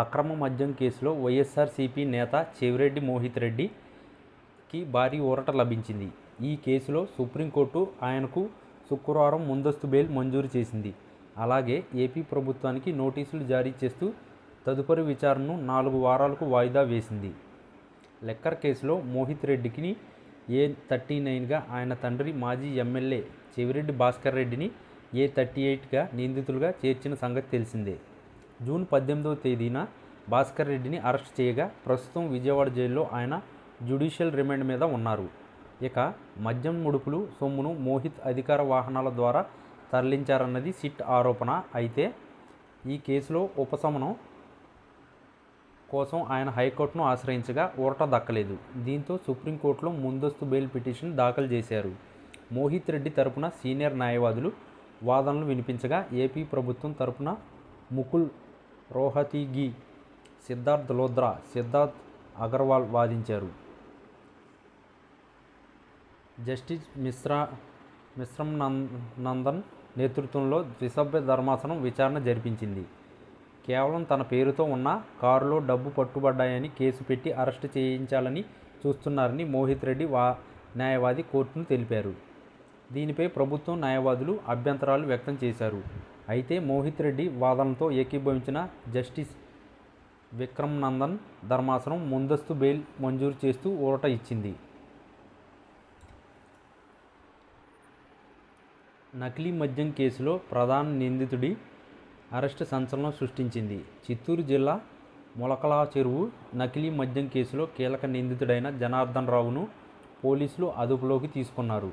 అక్రమ మద్యం కేసులో వైఎస్ఆర్సీపీ నేత చెవిరెడ్డి మోహిత్ రెడ్డికి భారీ ఊరట లభించింది. ఈ కేసులో సుప్రీంకోర్టు ఆయనకు శుక్రవారం ముందస్తు బెయిల్ మంజూరు చేసింది. అలాగే ఏపీ ప్రభుత్వానికి నోటీసులు జారీ చేస్తూ తదుపరి విచారణను నాలుగు వారాలకు వాయిదా వేసింది. లెక్కర్ కేసులో మోహిత్ రెడ్డికి ఏ థర్టీ నైన్గా ఆయన తండ్రి మాజీ ఎమ్మెల్యే చెవిరెడ్డి భాస్కర్ రెడ్డిని ఏ థర్టీ ఎయిట్గా నిందితులుగా చేర్చిన సంగతి తెలిసిందే. జూన్ పద్దెనిమిదవ తేదీన భాస్కర్ రెడ్డిని అరెస్ట్ చేయగా ప్రస్తుతం విజయవాడ జైల్లో ఆయన జ్యుడిషియల్ రిమాండ్ మీద ఉన్నారు. ఇక మద్యం ముడుపులు సొమ్మును మోహిత్ అధికార వాహనాల ద్వారా తరలించారన్నది సిట్ ఆరోపణ. అయితే ఈ కేసులో ఉపశమనం కోసం ఆయన హైకోర్టును ఆశ్రయించగా ఊరట దక్కలేదు. దీంతో సుప్రీంకోర్టులో ముందస్తు బెయిల్ పిటిషన్ దాఖలు చేశారు. మోహిత్ రెడ్డి తరపున సీనియర్ న్యాయవాదులు వాదనలు వినిపించగా ఏపీ ప్రభుత్వం తరపున ముకుల్ రోహతిగి సిద్ధార్థ్ లోద్రా. సిద్ధార్థ్ అగర్వాల్ వాదించారు. జస్టిస్ మిశ్రా మిశ్రం నం- నందన్ నేతృత్వంలో ద్విసభ్య ధర్మాసనం విచారణ జరిపించింది. కేవలం తన పేరుతో ఉన్న కారులో డబ్బు పట్టుబడ్డాయని కేసు పెట్టి అరెస్టు చేయించాలని చూస్తున్నారని మోహిత్ రెడ్డి వా న్యాయవాది కోర్టును తెలిపారు. దీనిపై ప్రభుత్వం న్యాయవాదులు అభ్యంతరాలు వ్యక్తం చేశారు. అయితే మోహిత్ రెడ్డి వాదనతో ఏకీభవించిన జస్టిస్ విక్రమ్ నందన్ ధర్మాసనం ముందస్తు బెయిల్ మంజూరు చేస్తూ ఊరట ఇచ్చింది. నకిలీ మద్యం కేసులో ప్రధాన నిందితుడి అరెస్ట్ సంచలనం సృష్టించింది. చిత్తూరు జిల్లా మొలకలా చెరువు నకిలీ మద్యం కేసులో కీలక నిందితుడైన జనార్దన్ రావును పోలీసులు అదుపులోకి తీసుకున్నారు.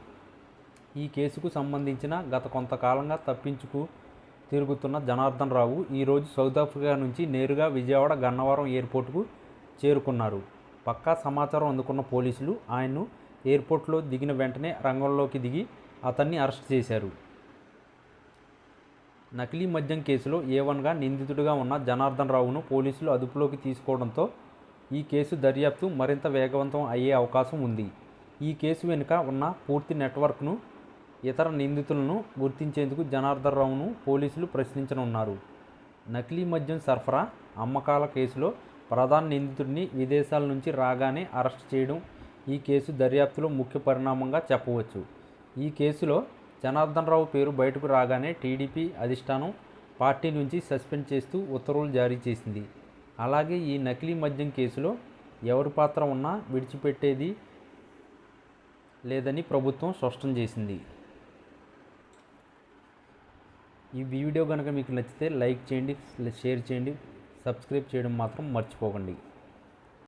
ఈ కేసుకు సంబంధించిన గత కొంతకాలంగా తప్పించుకు తిరుగుతున్న జనార్దన్ రావు ఈరోజు సౌత్ ఆఫ్రికా నుంచి నేరుగా విజయవాడ గన్నవరం ఎయిర్పోర్టుకు చేరుకున్నారు. పక్కా సమాచారం అందుకున్న పోలీసులు ఆయన్ను ఎయిర్పోర్ట్లో దిగిన వెంటనే రంగంలోకి దిగి అతన్ని అరెస్ట్ చేశారు. నకిలీ మద్యం కేసులో ఏ వన్గా నిందితుడిగా ఉన్న జనార్దన్ రావును పోలీసులు అదుపులోకి తీసుకోవడంతో ఈ కేసు దర్యాప్తు మరింత వేగవంతం అయ్యే అవకాశం ఉంది. ఈ కేసు వెనుక ఉన్న పూర్తి నెట్వర్క్ను ఇతర నిందితులను గుర్తించేందుకు జనార్దన్ రావును పోలీసులు ప్రశ్నించనున్నారు. నకిలీ మద్యం సరఫరా అమ్మకాల కేసులో ప్రధాన నిందితుడిని విదేశాల నుంచి రాగానే అరెస్ట్ చేయడం ఈ కేసు దర్యాప్తులో ముఖ్య పరిణామంగా చెప్పవచ్చు. ఈ కేసులో జనార్దన్ రావు పేరు బయటకు రాగానే టీడీపీ అధిష్టానం పార్టీ నుంచి సస్పెండ్ చేస్తూ ఉత్తర్వులు జారీ చేసింది. అలాగే ఈ నకిలీ మద్యం కేసులో ఎవరి పాత్ర ఉన్నా విడిచిపెట్టేది లేదని ప్రభుత్వం స్పష్టం చేసింది. ఈ వీడియో కనుక మీకు నచ్చితే లైక్ చేయండి షేర్ చేయండి సబ్స్క్రైబ్ చేయడం మాత్రం మర్చిపోకండి.